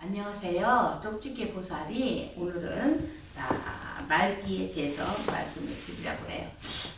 그래서 쪽집게 보살이 오늘은 아, 말띠에 대해서 말씀을 드리려고 해요.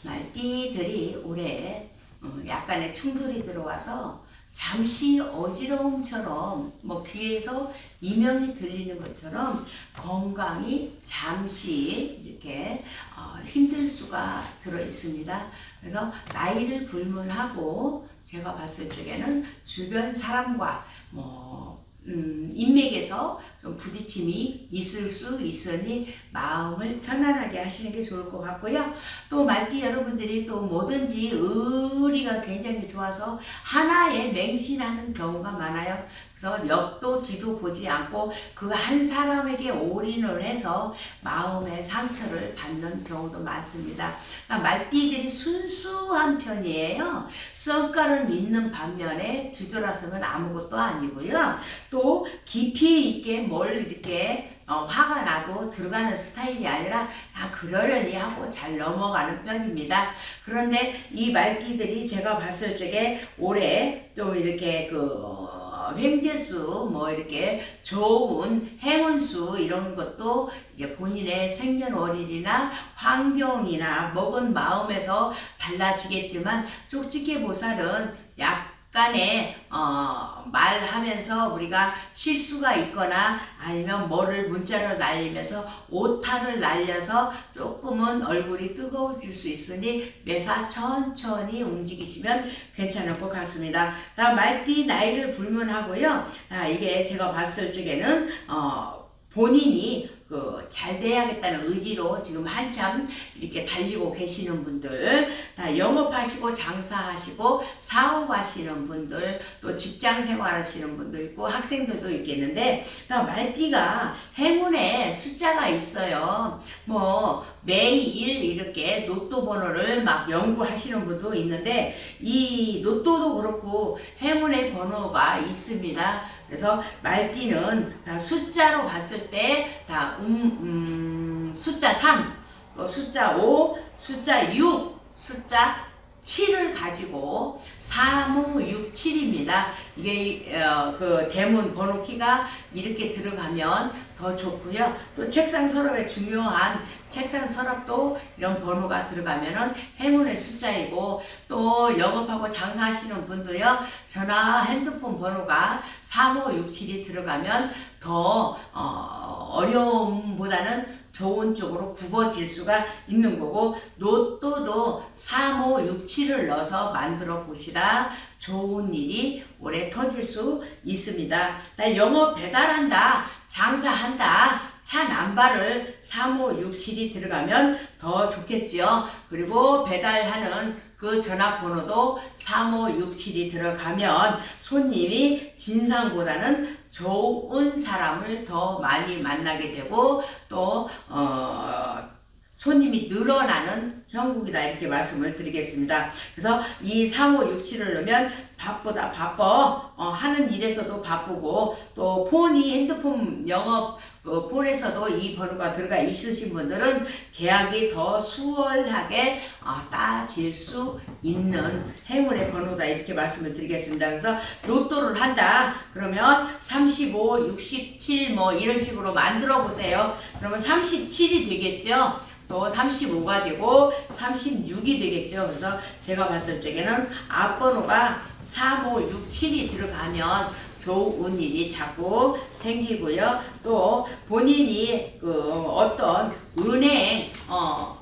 말띠들이 올해 어, 약간의 충돌이 들어와서 잠시 어지러움처럼 뭐 귀에서 이명이 들리는 것처럼 건강이 잠시 이렇게 어, 힘들 수가 들어 있습니다. 그래서 나이를 불문하고 제가 봤을 적에는 주변 사람과 뭐 음, 인맥에서 좀 부딪힘이 있을 수 있으니 마음을 편안하게 하시는 게 좋을 것 같고요. 또 말띠 여러분들이 또 뭐든지 의리가 굉장히 좋아서 하나에 맹신하는 경우가 많아요. 그래서 옆도 뒤도 보지 않고 그 한 사람에게 올인을 해서 마음의 상처를 받는 경우도 많습니다. 그러니까 말띠들이 순수한 편이에요. 썬깔은 있는 반면에 뒤돌아서면 아무것도 아니고요. 또 깊이 있게 뭘 이렇게 어, 화가 나도 들어가는 스타일이 아니라 그냥 그러려니 하고 잘 넘어가는 편입니다. 그런데 이 말띠들이 제가 봤을 적에 올해 좀 이렇게 그 어, 횡재수 뭐 이렇게 좋은 행운수 이런 것도 이제 본인의 생년월일이나 환경이나 먹은 마음에서 달라지겠지만 쪽집게 보살은 약 간의 어, 말하면서 우리가 실수가 있거나 아니면 뭐를 문자를 날리면서 오타를 날려서 조금은 얼굴이 뜨거워질 수 있으니 매사 천천히 움직이시면 괜찮을 것 같습니다. 다 말띠 나이를 불문하고요. 아, 이게 제가 봤을 적에는 어, 본인이 그 잘 돼야겠다는 의지로 지금 한참 이렇게 달리고 계시는 분들, 다 영업하시고 장사하시고 사업하시는 분들, 또 직장 생활하시는 분들 있고 학생들도 있겠는데, 다 말띠가 행운에 숫자가 있어요. 뭐 매일 이렇게 로또 번호를 막 연구하시는 분도 있는데 이 로또도 그렇고 행운의 번호가 있습니다. 그래서 말띠는 다 숫자로 봤을 때다 음, 음, 숫자 3, 또 숫자 5, 숫자 6, 숫자 7을 가지고 3, 5, 6, 7입니다. 이게 어, 그 대문 번호키가 이렇게 들어가면 더 좋고요. 또 책상 서랍에 중요한 책상 서랍도 이런 번호가 들어가면은 행운의 숫자이고 또 영업하고 장사하시는 분도요. 전화 핸드폰 번호가 3567이 들어가면 더 어, 어려움보다는 좋은 쪽으로 굽어질 수가 있는 거고 로또도 3567을 넣어서 만들어 보시라 좋은 일이 올해 터질 수 있습니다. 나 영업 배달한다, 장사한다, 차 남발을 3567이 들어가면 더 좋겠지요. 그리고 배달하는 그 전화번호도 3567이 들어가면 손님이 진상보다는 좋은 사람을 더 많이 만나게 되고 또 어, 손님이 늘어나는 형국이다 이렇게 말씀을 드리겠습니다. 그래서 이 3567을 넣으면 바쁘다 바빠 어, 하는 일에서도 바쁘고 또 폰이 핸드폰 영업 어, 폰에서도 이 번호가 들어가 있으신 분들은 계약이 더 수월하게 어, 따질 수 있는 행운의 번호다 이렇게 말씀을 드리겠습니다. 그래서 로또를 한다 그러면 35, 67 뭐 이런 식으로 만들어 보세요. 그러면 37이 되겠죠. 또 35가 되고 36이 되겠죠. 그래서 제가 봤을 적에는 앞번호가 3, 5, 6, 7이 들어가면 좋은 일이 자꾸 생기고요. 또 본인이 그 어떤 은행 어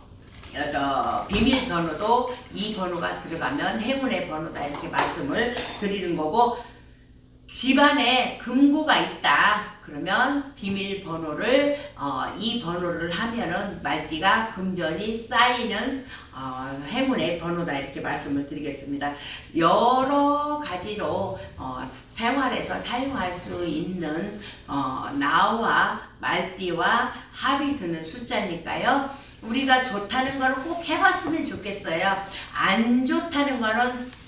어떤 비밀 번호도 이 번호가 들어가면 행운의 번호다 이렇게 말씀을 드리는 거고 집안에 금고가 있다. 그러면 비밀번호를 어, 이 번호를 하면은 말띠가 금전이 쌓이는 어, 행운의 번호다 이렇게 말씀을 드리겠습니다. 여러 가지로 어, 생활에서 사용할 수 있는 어, 나와 말띠와 합이 드는 숫자니까요. 우리가 좋다는 거는 꼭 해봤으면 좋겠어요. 안 좋다는 거는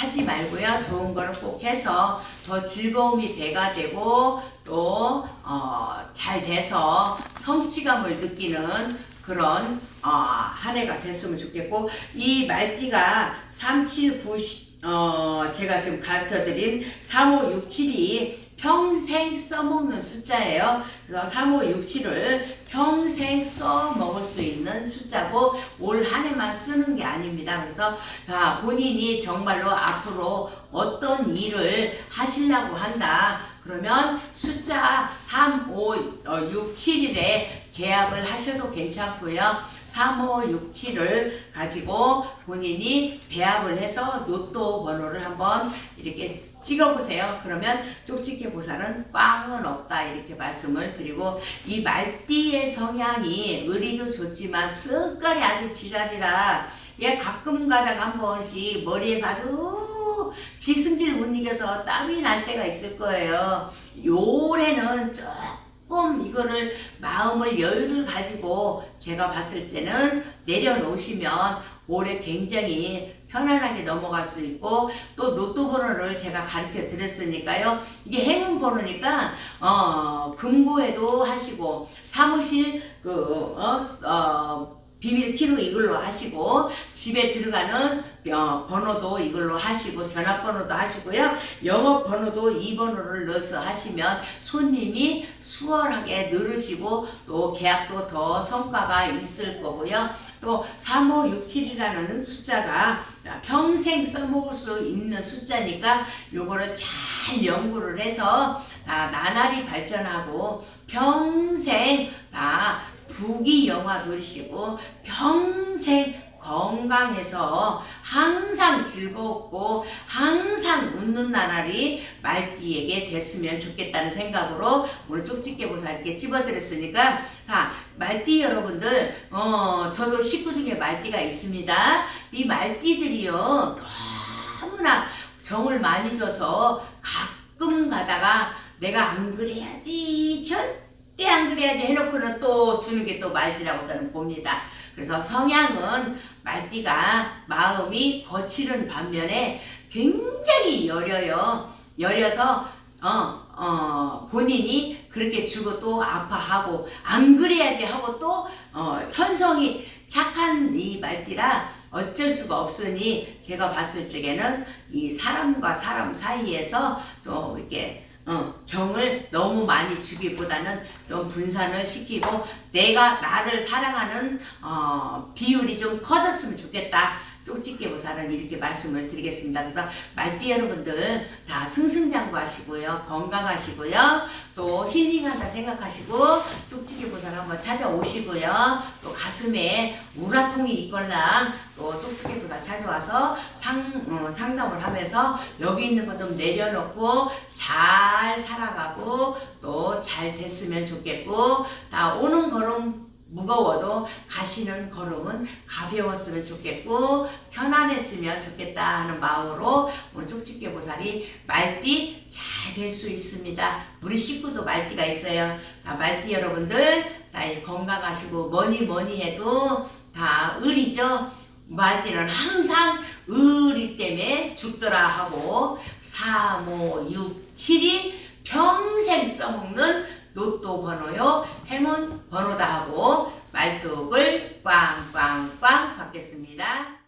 하지 말고요. 좋은 거는 꼭 해서 더 즐거움이 배가 되고 또, 어, 잘 돼서 성취감을 느끼는 그런, 어, 한 해가 됐으면 좋겠고, 이 말띠가 3, 7, 9, 어, 제가 지금 가르쳐 드린 3, 5, 6, 7이 평생 써먹는 숫자예요. 그래서 3567을 평생 써먹을 수 있는 숫자고 올 한 해만 쓰는 게 아닙니다. 그래서 아, 본인이 정말로 앞으로 어떤 일을 하시려고 한다. 그러면 숫자 3, 5, 6, 7일에 계약을 하셔도 괜찮고요. 3, 5, 6, 7을 가지고 본인이 배합을 해서 로또 번호를 한번 이렇게 찍어보세요. 그러면 쪽집게 보살은 꽝은 없다 이렇게 말씀을 드리고 이 말띠의 성향이 의리도 좋지만 습관이 아주 지랄이라 얘 가끔 가다가 한 번씩 머리에서 아주 지승질 못 이겨서 땀이 날 때가 있을 거예요. 요래는 조금 이거를 마음을 여유를 가지고 제가 봤을 때는 내려놓으시면 올해 굉장히 편안하게 넘어갈 수 있고 또 로또 번호를 제가 가르쳐 드렸으니까요. 이게 행운 번호니까 어 금고에도 하시고 사무실 그 어 어, 비밀 키로 이걸로 하시고 집에 들어가는 어, 번호도 이걸로 하시고 전화번호도 하시고요. 영업 번호도 이 번호를 넣어서 하시면 손님이 수월하게 늘으시고 또 계약도 더 성과가 있을 거고요. 또 3567이라는 숫자가 평생 써먹을 수 있는 숫자니까 요거를 잘 연구를 해서 다 나날이 발전하고 평생 다 부귀 영화 누리시고 평생 건강해서 항상 즐겁고 항상 웃는 나날이 말띠에게 됐으면 좋겠다는 생각으로 오늘 쪽집게 보사 이렇게 찝어드렸으니까 다 말띠 여러분들 어 저도 식구 중에 말띠가 있습니다. 이 말띠들이요 너무나 정을 많이 줘서 가끔 가다가 내가 안 그래야지 절 대안 그래야지 해놓고는 또 주는 게 또 말띠라고 저는 봅니다. 그래서 성향은 말띠가 마음이 거칠은 반면에 굉장히 여려요. 여려서 어, 어, 본인이 그렇게 주고 또 아파하고 안 그래야지 하고 또 어, 천성이 착한 이 말띠라 어쩔 수가 없으니 제가 봤을 적에는 이 사람과 사람 사이에서 좀 이렇게 어, 정을 너무 많이 주기보다는 좀 분산을 시키고 내가 나를 사랑하는 어, 비율이 좀 커졌으면 좋겠다. 쪽집게 보살은 이렇게 말씀을 드리겠습니다. 그래서 말띠 여러분들 다 승승장구하시고요. 건강하시고요. 또 힐링한다 생각하시고 쪽집게 보살 한번 찾아오시고요. 또 가슴에 우라통이 있걸랑 또 쪽집게 보살 찾아와서 상, 어, 상담을 하면서 여기 있는 거 좀 내려놓고 잘 살아가고 또 잘 됐으면 좋겠고 다 오는 걸음 무거워도 가시는 걸음은 가벼웠으면 좋겠고 편안했으면 좋겠다 하는 마음으로 오늘 쪽집게 보살이 말띠 잘 될 수 있습니다. 우리 식구도 말띠가 있어요. 다 말띠 여러분들 다 건강하시고 뭐니 뭐니 해도 다 을이죠. 말띠는 항상 의리 때문에 죽더라 하고 3, 5, 6, 7이 평생 써먹는 로또 번호요 행운 번호다 하고 말뚝을 꽝꽝꽝 받겠습니다.